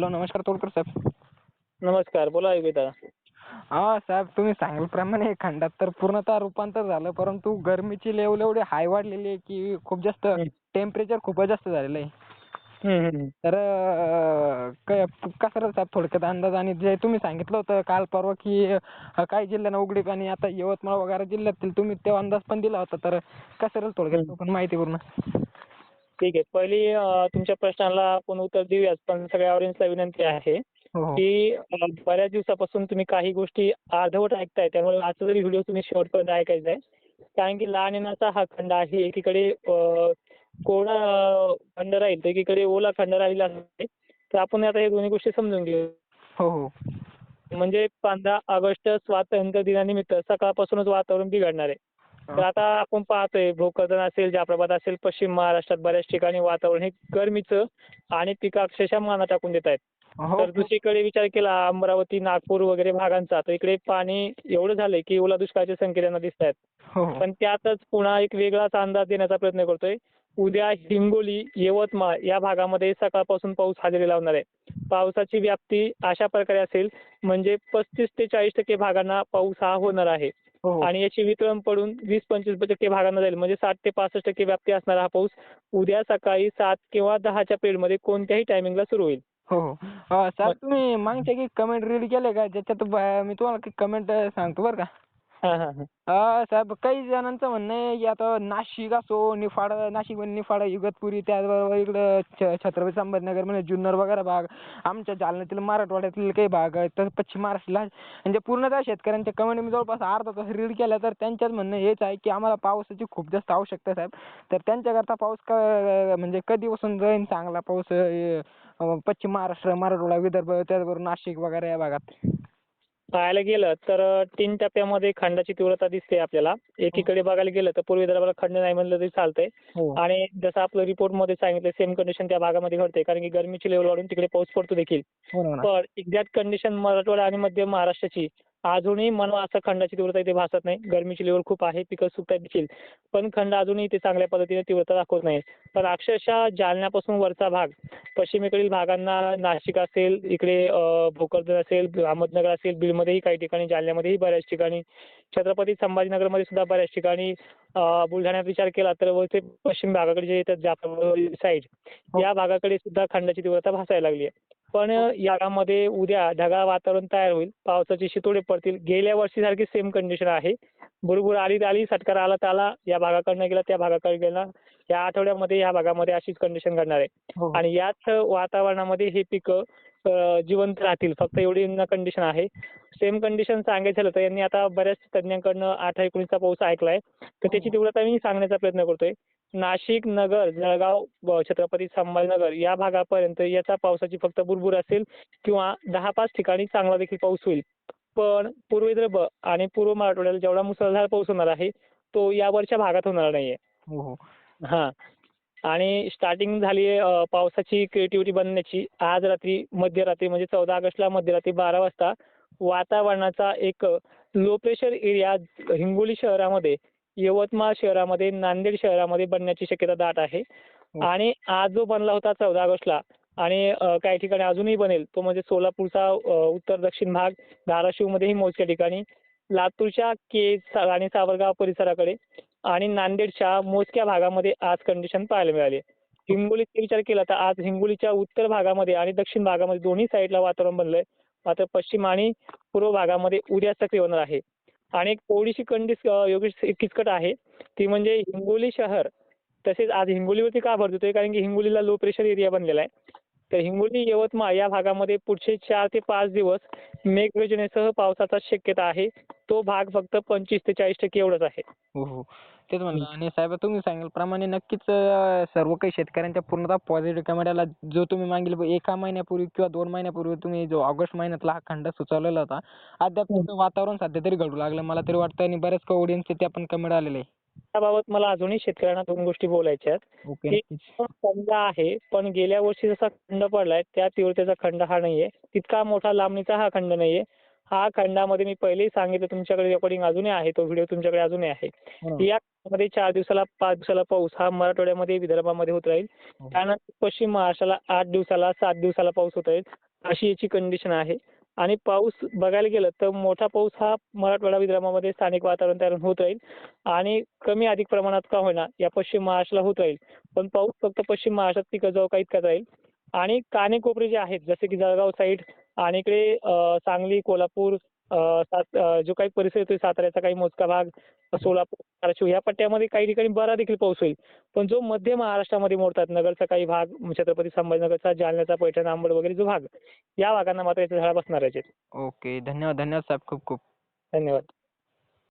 Hello नमस्कार तोडकर साहेब. नमस्कार बोला योगी दादा. हा साहेब तुम्ही सांगितल्याप्रमाणे खंडात तर पूर्णतः रूपांतर झालं परंतु गरमीची लेवल एवढी हाय वाढलेली आहे की खूप जास्त टेम्परेचर खूपच जास्त झालेलं आहे. तर अं, क- कसं रे साहेब थोडक्यात अंदाज आणि जे तुम्ही सांगितलं होतं काल परवा की अं, काही जिल्ह्यांना उघडीप आणि आता यवतमाळ वगैरे जिल्ह्यातील तुम्ही तो अंदाज पण दिला होता तर कसं रे थोडक्यात तो पण माहिती पूर्ण. ठीक आहे. पहिली तुमच्या प्रश्नाला आपण उत्तर देऊयाच पण सगळ्या ऑडियन्सला विनंती आहे हो हो. की बऱ्याच दिवसापासून तुम्ही काही गोष्टी अर्धवट ऐकताय त्यामुळे आजचा जरी व्हिडिओ तुम्ही शेवटपर्यंत ऐकायचा आहे कारण की लहान येण्याचा हा खंड आहे एकीकडे कोरडा खंड राहील तर एकीकडे ओला खंड राहिला तर आपण आता हे दोन्ही गोष्टी समजून घेऊ. हो. म्हणजे पंधरा ऑगस्ट स्वातंत्र्य दिनानिमित्त सकाळपासूनच वातावरण बिघडणार आहे. तर आता आपण पाहतोय भोकरदन असेल जाफराबाद असेल पश्चिम महाराष्ट्रात बऱ्याच ठिकाणी वातावरण हे गरमीचं आणि पिकं अक्षरशः माना टाकून देत आहेत. हो तर दुसरीकडे विचार केला अमरावती नागपूर वगैरे भागांचा तर इकडे पाणी एवढं झालंय की ओला दुष्काळाचे संकेत यांना दिसत आहेत. हो. हो पण त्यातच पुन्हा एक वेगळाच अंदाज देण्याचा प्रयत्न करतोय. उद्या हिंगोली यवतमाळ या भागामध्ये सकाळपासून पाऊस हजेरी लावणार आहे. पावसाची व्याप्ती अशा प्रकारे असेल म्हणजे पस्तीस ते चाळीस टक्के भागांना पाऊस हा होणार आहे. हो हो आणि याची वितरण पडून वीस पंचवीस टक्के भागांना जाईल. म्हणजे साठ ते पासष्ट टक्के व्याप्ती असणारा हा पाऊस उद्या सकाळी सात किंवा दहाच्या पिरियडमध्ये कोणत्याही टायमिंगला सुरू होईल. हो हो. साहेब तुम्ही मागच्या काही कमेंट रीड केले का? ज्याच्यात मी तुम्हाला कमेंट सांगतो बरं का? हा हा हा साहेब काही जणांचं म्हणणं आहे की आता नाशिक असो निफाड नाशिक म्हणजे निफाड इगतपुरी त्याचबरोबर इकडं छ छत्रपती संभाजीनगर म्हणजे जुन्नर वगैरे भाग आमच्या जालन्यातील मराठवाड्यातील काही भाग आहेत तर पश्चिम महाराष्ट्राला म्हणजे पूर्णतः शेतकऱ्यांच्या कमेंट जवळपास अर्धा तास रीड केला तर त्यांच्याच म्हणणं हेच आहे की आम्हाला पावसाची खूप जास्त आवश्यकता साहेब. तर त्यांच्याकरता पाऊस क म्हणजे कधीपासून जाईल चांगला पाऊस पश्चिम महाराष्ट्र मराठवाडा विदर्भ त्याचबरोबर नाशिक वगैरे या भागात? पाहायला गेलं तर तीन टप्प्यामध्ये खंडाची तीव्रता दिसते आपल्याला. एकीकडे बघायला गेलं तर पूर्वी विदर्भाला खंड नाही म्हणलं तरी चालतंय. हो. आणि जसं आपलं रिपोर्टमध्ये सांगितलं सेम कंडिशन त्या भागामध्ये घडते कारण की गरमीची लेवल वाढून तिकडे पाऊस पडतो देखील. हो ना पण एक्झॅक्ट कंडिशन मराठवाडा आणि मध्य महाराष्ट्राची अजूनही म्हणून असं खंडाची तीव्रता इथे भासत नाही. गरमीची लेवल खूप आहे पिकं सुकतात देखील. पण खंड अजूनही इथे चांगल्या पद्धतीने तीव्रता दाखवत नाही. पण अक्षरशः जालन्यापासून वरचा भाग पश्चिमेकडील भागांना नाशिक असेल इकडे अं, भोकरदन असेल अहमदनगर असेल बीडमध्येही काही ठिकाणी जालन्यामध्येही बऱ्याच ठिकाणी. छत्रपती संभाजीनगरमध्ये सुद्धा बऱ्याच ठिकाणी अं, बुलढाण्यात विचार केला तर वरचे पश्चिम भागाकडे जे येतात साईड या भागाकडे सुद्धा खंडाची तीव्रता भासायला लागली आहे. पण यामध्ये उद्या ढगाळ वातावरण तयार होईल. पावसाचे शितोडे पडतील. गेल्या वर्षी सारखी सेम कंडिशन आहे. बुरबुर आली तर आली सटकार आला तर आला. या भागाकडनं गेला त्या भागाकडे गेला. या आठवड्यामध्ये या भागामध्ये अशीच कंडिशन घडणार आहे. हो. आणि याच वातावरणामध्ये हे पिकं जिवंत राहतील. फक्त एवढी कंडिशन आहे. सेम कंडिशन सांगायचं झालं तर यांनी आता बऱ्याच तज्ज्ञांकडनं आठ एकोणीसचा पाऊस ऐकलाय. तर त्याची तीव्रता मी सांगण्याचा प्रयत्न करतोय. नाशिक नगर जळगाव छत्रपती संभाजीनगर या भागापर्यंत याचा पावसाची फक्त बुरबुर असेल किंवा दहा पाच ठिकाणी चांगला देखील पाऊस होईल. पण पूर्व विदर्भ आणि पूर्व मराठवाड्याला जेवढा मुसळधार पाऊस होणार आहे तो यावरच्या भागात होणार नाहीये. हो हो. हा. आणि स्टार्टिंग झाली आहे पावसाची क्रिएटिव्हिटी बनण्याची. आज रात्री मध्यरात्री म्हणजे चौदा ऑगस्टला मध्यरात्री बारा वाजता वातावरणाचा एक लो प्रेशर एरिया हिंगोली शहरामध्ये यवतमाळ शहरामध्ये नांदेड शहरामध्ये बनण्याची शक्यता दाट आहे. आणि आज जो बनला होता चौदा ऑगस्टला आणि काही ठिकाणी अजूनही बनेल तो म्हणजे सोलापूरचा उत्तर दक्षिण भाग धाराशिवमध्येही मोजक्या ठिकाणी लातूरच्या केज आणि सावरगाव परिसराकडे आणि नांदेडच्या मोजक्या भागामध्ये आज कंडिशन पाहायला मिळाली. हिंगोलीचा विचार केला तर आज हिंगोलीच्या उत्तर भागामध्ये आणि दक्षिण भागामध्ये दोन्ही साईडला वातावरण बनलंय. मात्र पश्चिम आणि पूर्व भागामध्ये उद्या सक्रिय होणार आहे. आणि एक थोडीशी कंडिस योग्य योगेश किचकट आहे. ती म्हणजे हिंगोली शहर तसेच आज हिंगोलीवरती का भर देतोय? कारण की हिंगोलीला लो प्रेशर एरिया बनलेला आहे. तर हिंगोली यवतमाळ या भागामध्ये पुढचे चार ते पाच दिवस मेघगर्जनेसह पावसाचा शक्यता आहे. तो भाग फक्त पंचवीस ते चाळीस टक्के एवढंच आहे. हो हो तेच म्हणलं. आणि साहेब तुम्ही सांगितल्याप्रमाणे नक्कीच अं, सर्व काही शेतकऱ्यांच्या पूर्णतः पॉझिटिव्ह कमेंट जो तुम्ही मागील एका महिन्यापूर्वी किंवा दोन महिन्यापूर्वी तुम्ही जो ऑगस्ट महिन्यातला हा खंड सुचवलेला होता अद्याप त्याचं वातावरण सध्या तरी घडू लागलं. मला तरी वाटतं आणि बऱ्याच काही ऑडियन्सचे ते पण कमेंट आलेले आहे. त्याबाबत मला अजूनही शेतकऱ्यांना दोन गोष्टी बोलायच्या आहेत. ओके ठीक. नक्कीच. खंड आहे पण गेल्या वर्षी जसा खंड पडलाय त्या तीव्रतेचा खंड हा नाहीये. तितका मोठा लांबणीचा हा खंड नाहीये. हा खंडामध्ये मी पहिलेही सांगितलं तुमच्याकडे रेकॉर्डिंग अजूनही आहे तो व्हिडिओ तुमच्याकडे अजूनही आहे. हो. ना. या मध्ये चार दिवसाला पाच दिवसाला पाऊस हा मराठवाड्यामध्ये विदर्भामध्ये होत राहील. हो. त्यानंतर पश्चिम महाराष्ट्राला आठ दिवसाला सात दिवसाला पाऊस होत राहील. अशी याची कंडिशन आहे. आणि पाऊस बघायला गेलं तर मोठा पाऊस हा मराठवाडा विदर्भामध्ये स्थानिक वातावरण तयार होत राहील. आणि कमी अधिक प्रमाणात का होईना या पश्चिम महाराष्ट्राला होत राहील. पण पाऊस फक्त पश्चिम महाराष्ट्रात पिकं जाऊ का इतकाच राहील. आणि कानेकोपरे जे आहेत जसे की जळगाव साईड आणि इकडे सांगली कोल्हापूर सात जो काही परिसर येतोय साताऱ्याचा काही मोजका भाग सोलापूर धाराशिव या पट्ट्यामध्ये काही ठिकाणी बरा देखील पाऊस होईल. पण जो मध्य महाराष्ट्रामध्ये मोडतात नगरचा काही भाग छत्रपती संभाजीनगरचा जालन्याचा पैठण अंबड वगैरे जो भाग या भागांना मात्र याचा झळा बसणार आहे ओके. धन्यवाद. धन्यवाद साहेब. खूप खूप. धन्यवाद.